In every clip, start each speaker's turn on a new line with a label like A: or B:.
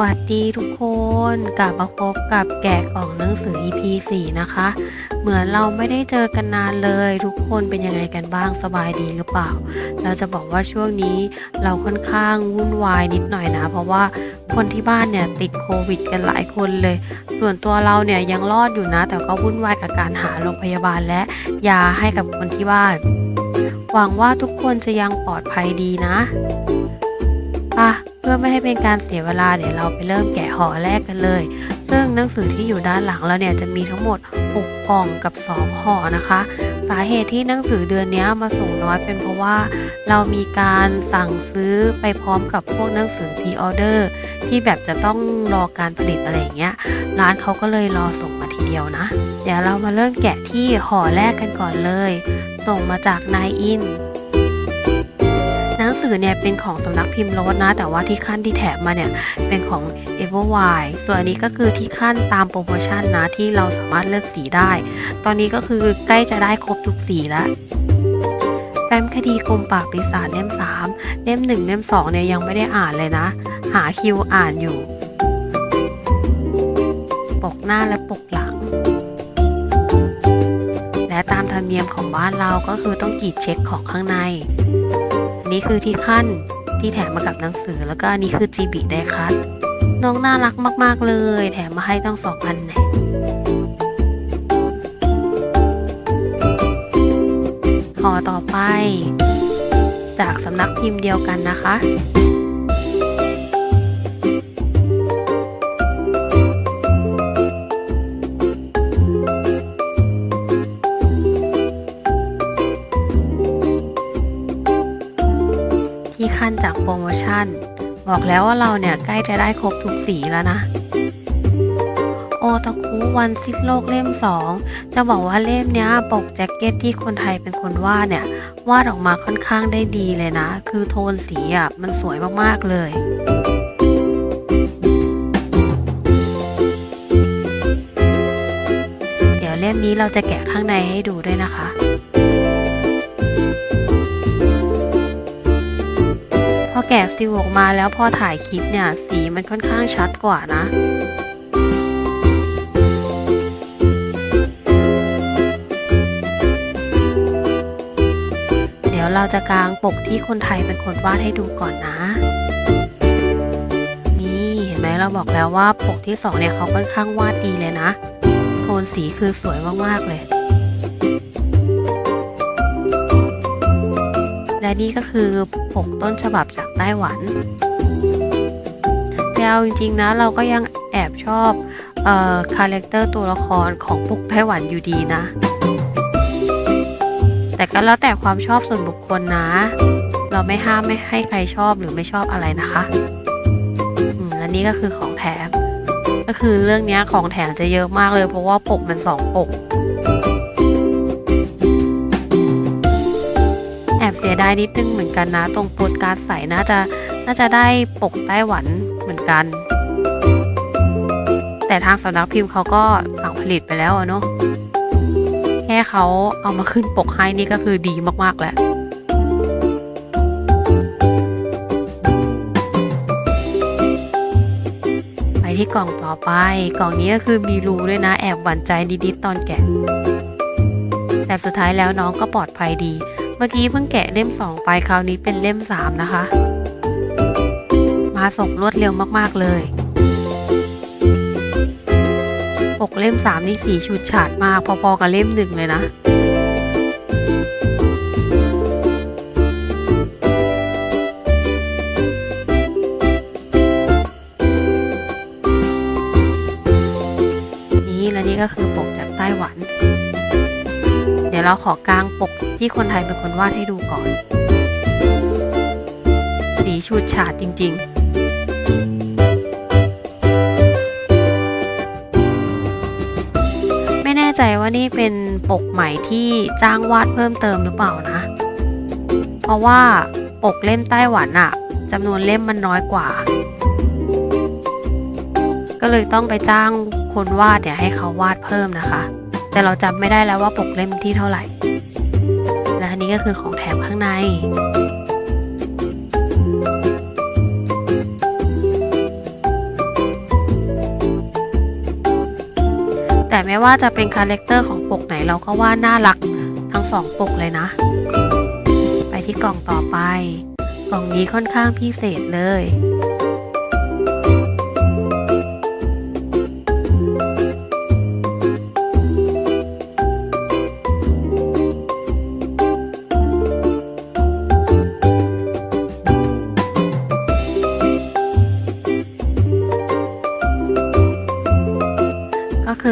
A: วัสดีทุกคนกลับมาพบกับแกะกล่องหนังสือ EP 4 นะคะ เหมือนเราไม่ได้เจอกันนานเลย ทุกคนเป็นยังไงกันบ้างสบายดีหรือเปล่า เราจะบอกว่าช่วงนี้เราค่อนข้างวุ่นวายนิดหน่อยนะ เพราะว่าคนที่บ้านเนี่ยติดโควิดกันหลายคนเลย ส่วนตัวเราเนี่ยยังรอดอยู่นะ แต่ก็วุ่นวายกับการหาโรงพยาบาลและยาให้กับคนที่บ้าน หวังว่าทุกคนจะยังปลอดภัยดีนะอะ เพื่อไม่ให้เป็นการเสียเวลาเดี๋ยวเราไปเริ่มแกะห่อแรกกันเลย ซึ่งหนังสือที่อยู่ด้านหลังเราเนี่ยจะมีทั้งหมด 6 กล่องกับ 2 ห่อนะคะ สาเหตุที่หนังสือเดือนนี้มาส่งน้อยเป็นเพราะว่า เรามีการสั่งซื้อไปพร้อมกับพวกหนังสือพรีออเดอร์ที่แบบจะต้องรอการผลิตอะไรอย่างเงี้ยร้านเขาก็เลยรอส่งมาทีเดียวนะ เดี๋ยวเรามาเริ่มแกะที่ห่อแรกกันก่อนเลยส่งมาจากนายอิน นังสือเนี่ยเป็นของสำนักพิมพ์โรสนะ แต่ว่าที่ขั้นที่แถมมาเนี่ยเป็นของ e v e r w i ส่วนอันนี้ก็คือที่ขั้นตามโปรโมชั่นนะที่เราสามารถเลือกสีได้ ตอนนี้ก็คือใกล้จะได้ครบทุกสีแล้วแฟ้มคดีกลมปากปีศาจเล่ม 3 เล่ม 1 เล่ม 2 เนี่ยยังไม่ได้อ่านเลยนะ หาคิวอ่านอยู่ ปกหน้าและปกหลัง และตามธรรมเนียมของบ้านเราก็คือต้องกรีดเช็คของข้างใน นี้คือที่ขั้นที่แถมมากับหนังสือแล้วก็อันนี้คือจีบีไดคัตน้องน่ารักมาก ๆ เลย แถมมาให้ตั้งสองพันแน่ห่อต่อไป จากสำนักพิมพ์เดียวกันนะคะ ที่ขั้นจากโปรโมชั่น บอกแล้วว่าเราเนี่ยใกล้จะได้ครบทุกสีแล้วนะ โอตะคุวันซิดโลกเล่ม 2 จะบอกว่าเล่มเนี้ยปกแจ็คเก็ตที่คนไทยเป็นคนวาดเนี่ย วาดออกมาค่อนข้างได้ดีเลยนะ คือโทนสีอะมันสวยมาก ๆ เลยเดี๋ยวเล่มนี้เราจะแกะข้างในให้ดูด้วยนะคะ อแกะซิลออกมาแล้วพอถ่ายคลิปเนี่ย สีมันค่อนข้างชัดกว่านะเดี๋ยวเราจะกางปกที่คนไทยเป็นคนวาดให้ดูก่อนนะ นี่เห็นไหมเราบอกแล้วว่าปกที่สองเนี่ยเขาค่อนข้างวาดดีเลยนะ โทนสีคือสวยมากๆเลย และนี่ก็คือปกต้นฉบับจากไต้หวัน แต่เอาจริงๆนะเราก็ยังแอบชอบคาแรคเตอร์ตัวละครของปกไต้หวันอยู่ดีนะ แต่ก็แล้วแต่ความชอบส่วนบุคคลนะ เราไม่ห้ามไม่ให้ใครชอบหรือไม่ชอบอะไรนะคะอืมและนี่ก็คือของแถม ก็คือเรื่องนี้ของแถมจะเยอะมากเลยเพราะว่าปกมันสองปก อบเสียดายนิดนึงเหมือนกันนะ ตรงโปสการ์ดใสน่าจะน่าจะได้ปกไต้หวันเหมือนกัน แต่ทางสำนักพิมพ์เขาก็สั่งผลิตไปแล้วเนาะแค่เขาเอามาขึ้นปกให้นี่ก็คือดีมากๆแล้วไปที่กล่องต่อไป กล่องนี้ก็คือมีรูด้วยนะ แอบหวั่นใจนิดๆตอนแกะ แต่สุดท้ายแล้วน้องก็ปลอดภัยดี มื่อกี้เพิ่งแกะเล่ม 2 ไปคราวนี้เป็นเล่ม 3 นะคะ มาส่งรวดเร็วมากๆเลยปกเล่ม 3 นี่สีฉูดฉาดมาก พอๆกับเล่มหนึ่งเลยนะ นี่และนี่ก็คือปกจากไต้หวัน เดี๋ยวเราขอกางปกที่คนไทยเป็นคนวาดให้ดูก่อน สีฉูดฉาดจริง ๆไม่แน่ใจว่านี่เป็นปกใหม่ที่จ้างวาดเพิ่มเติมหรือเปล่านะ เพราะว่าปกเล่มไต้หวันอะจำนวนเล่มมันน้อยกว่า ก็เลยต้องไปจ้างคนวาดเนี่ยให้เขาวาดเพิ่มนะคะ แต่เราจำไม่ได้แล้วว่าปกเล่มที่เท่าไหร่ และอันนี้ก็คือของแถมข้างในแต่ไม่ว่าจะเป็นคาแรคเตอร์ของปกไหนเราก็ว่าน่ารักทั้งสองปกเลยนะ ไปที่กล่องต่อไป กล่องนี้ค่อนข้างพิเศษเลย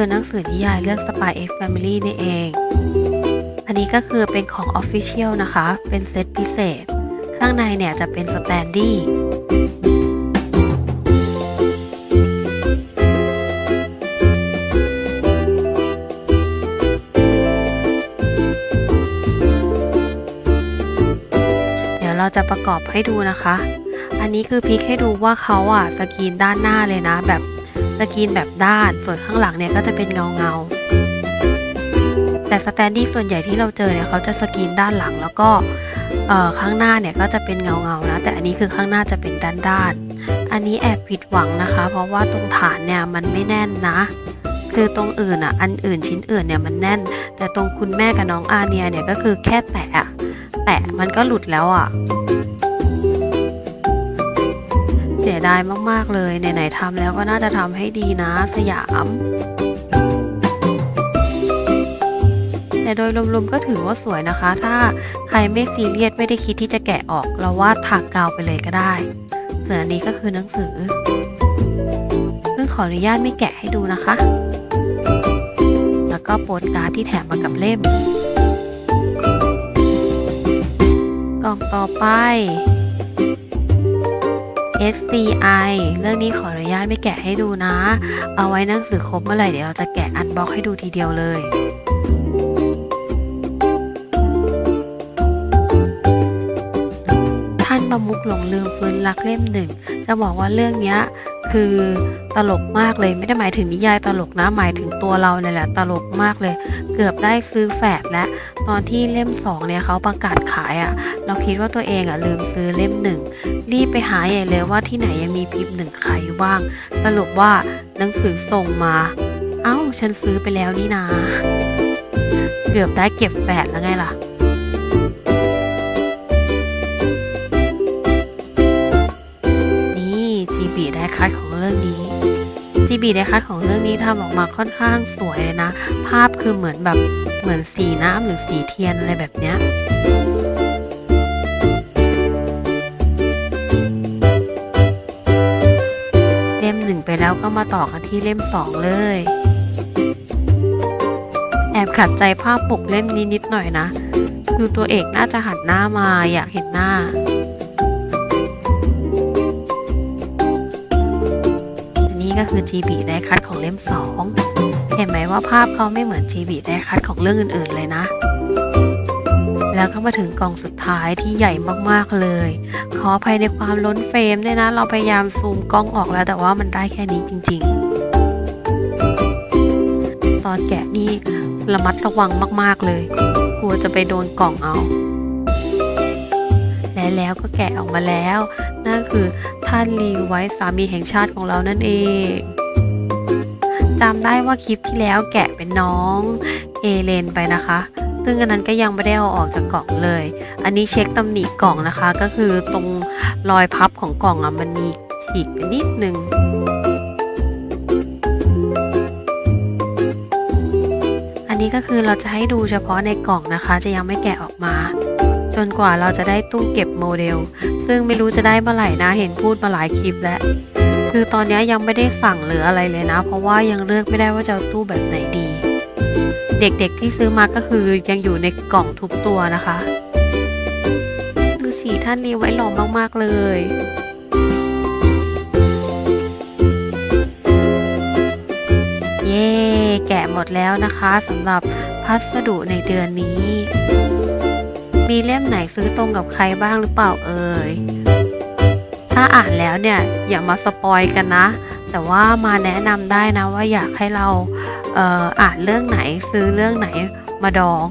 A: คือหนังสือนิยายเรื่อง Spy X Family นี่เอง อันนี้ก็คือเป็นของ Official นะคะ เป็นเซตพิเศษ ข้างในเนี่ยจะเป็นสแตนดี้เดี๋ยวเราจะประกอบให้ดูนะคะ อันนี้คือพลิกให้ดูว่าเขาอะสกรีนด้านหน้าเลยนะแบบ สกรีนแบบด้าน ส่วนข้างหลังเนี่ยก็จะเป็นเงาเงาแต่สแตนดี้ส่วนใหญ่ที่เราเจอเนี่ยเขาจะสกรีนด้านหลังแล้วก็ข้างหน้าเนี่ยก็จะเป็นเงาเงานะ แต่อันนี้คือข้างหน้าจะเป็นด้านด้าน อันนี้แอบผิดหวังนะคะ เพราะว่าตรงฐานเนี่ยมันไม่แน่นนะ คือตรงอื่นอะอันอื่นชิ้นอื่นเนี่ยมันแน่น แต่ตรงคุณแม่กับน้องอาเนียเนี่ยก็คือแค่แตะอะแตะมันก็หลุดแล้วอะ สียดายมากๆเลย ไหนๆทำแล้วก็น่าจะทำให้ดีนะสยาม แต่โดยรวมๆก็ถือว่าสวยนะคะ ถ้าใครไม่ซีเรียสไม่ได้คิดที่จะแกะออก เราว่าถากกาวไปเลยก็ได้ ส่วนอันนี้ก็คือหนังสือ ซึ่งขออนุญาตไม่แกะให้ดูนะคะ แล้วก็โปสการ์ดที่แถมมากับเล่ม กล่องต่อไป SCI เรื่องนี้ขออนุญาตไม่แกะให้ดูนะ เอาไว้หนังสือครบเมื่อไหร่เดี๋ยวเราจะแกะอันบ็อกให้ดูทีเดียวเลยท่านประมุกหลงลืมฟื้นรักเล่มหนึ่ง จะบอกว่าเรื่องเนี้ย คือตลกมากเลยไม่ได้หมายถึงนิยายตลกนะหมายถึงตัวเราเนี่ยแหละ ตลกมากเลย เกือบได้ซื้อแฝดและตอนที่เล่มสองเนี่ยเขาประกาศขายอะ่ะ เราคิดว่าตัวเองอะ่ะลืมซื้อเล่มหนึ่งรีบไปหาใหญ่เลยว่าที่ไหนยังมีพิมพ์หนึ่งขายอยู่บ้าง สรุปว่าหนังสือส่งมา เอ้าฉันซื้อไปแล้วนี่นา เกือบได้เก็บแฝดแล้วไงล่ะ จีบีได้คัดของเรื่องนี้จีบีได้คัดของเรื่องนี้ทำออกมาค่อนข้างสวยเลยนะ ภาพคือเหมือนแบบเหมือนสีน้ำหรือสีเทียนอะไรแบบเนี้ยเล่มหนึ่งไปแล้วก็มาต่อกันที่เล่มสองเลย แอบขัดใจภาพปกเล่มนี้นิดหน่อยนะ คือตัวเอกน่าจะหันหน้ามาอยากเห็นหน้า ก็คือ GB ได้คัดของเล่ม 2 เห็นไหมว่าภาพเขาไม่เหมือน GB ได้คัดของเรื่องอื่นๆเลยนะ แล้วก็มาถึงกล่องสุดท้ายที่ใหญ่มากๆเลย ขออภัยในความล้นเฟรมด้วยนะ เราพยายามซูมกล้องออกแล้วแต่ว่ามันได้แค่นี้จริง ๆ ตอนแกะนี่ระมัดระวังมากๆเลย กลัวจะไปโดนกล่องเอาและแล้วก็แกะออกมาแล้ว นั่นคือ ท่านรีไว้สามีแห่งชาติของเรานั่นเองจำได้ว่าคลิปที่แล้วแกะเป็นน้องเอเลนไปนะคะ ซึ่งอันนั้นก็ยังไม่ได้เอาออกจากกล่องเลย อันนี้เช็คตำหนิกล่องนะคะ ก็คือตรงรอยพับของกล่องอะมันมีฉีกไปนิดนึงอันนี้ก็คือเราจะให้ดูเฉพาะในกล่องนะคะ จะยังไม่แกะออกมา จนกว่าเราจะได้ตู้เก็บโมเดล ซึ่งไม่รู้จะได้เมื่อไหร่นะเห็นพูดมาหลายคลิปแล้วคือตอนนี้ยังไม่ได้สั่งหรืออะไรเลยนะ เพราะว่ายังเลือกไม่ได้ว่าจะตู้แบบไหนดี เด็กๆที่ซื้อมาก็คือยังอยู่ในกล่องทุกตัวนะคะ ดูสีท่านนี้ไว้หล่อมากๆเลยเย่แกะหมดแล้วนะคะสำหรับพัสดุในเดือนนี้ มีเล่มไหนซื้อตรงกับใครบ้างหรือเปล่าเอ่ย ถ้าอ่านแล้วเนี่ยอย่ามาสปอยกันนะ แต่ว่ามาแนะนำได้นะว่าอยากให้เราเอ่ออ่านเรื่องไหนซื้อเรื่องไหนมาดอง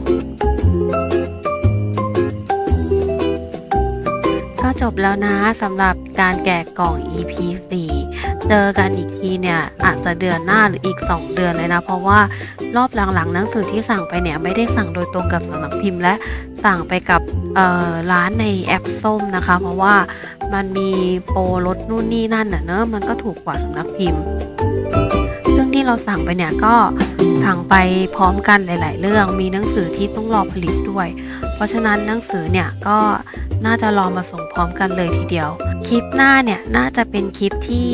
A: ก็จบแล้วนะสำหรับการแกะกล่อง EP 4 เจอกันอีกทีเนี่ยอาจจะเดือนหน้าหรืออีก 2 เดือนเลยนะ เพราะว่ารอบหลังๆหนังสือที่สั่งไปเนี่ยไม่ได้สั่งโดยตรงกับสำนักพิมพ์และ สั่งไปกับร้านในแอปส้มนะคะ เพราะว่ามันมีโปรลดนู่นนี่นั่นน่ะเนอะมันก็ถูกกว่าสำนักพิมพ์ ซึ่งที่เราสั่งไปเนี่ยก็สั่งไปพร้อมกันหลาย ๆ เรื่อง มีหนังสือที่ต้องรอผลิตด้วย เพราะฉะนั้นหนังสือเนี่ยก็น่าจะรอมาส่งพร้อมกันเลยทีเดียว คลิปหน้าเนี่ยน่าจะเป็นคลิปที่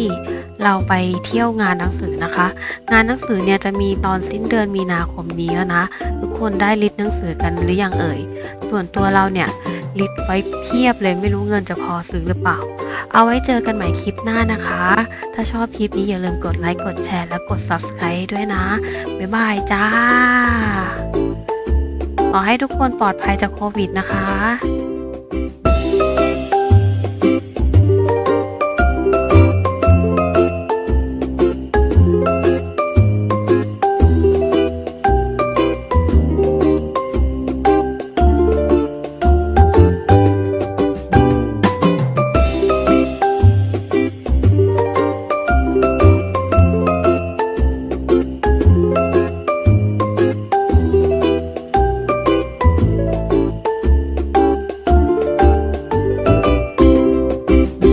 A: เราไปเที่ยวงานหนังสือนะคะ งานหนังสือเนี่ยจะมีตอนสิ้นเดือนมีนาคมนี้แล้วนะ คนได้ลิดหนังสือกันหรือยังเอ่ย ส่วนตัวเราเนี่ยลิดไว้เพียบเลยไม่รู้เงินจะพอซื้อหรือเปล่า เอาไว้เจอกันใหม่คลิปหน้านะคะ ถ้าชอบคลิปนี้อย่าลืมกดไลค์กดแชร์และกด subscribe ด้วยนะ บ๊ายบายจ้า ขอให้ทุกคนปลอดภัยจากโควิดนะคะ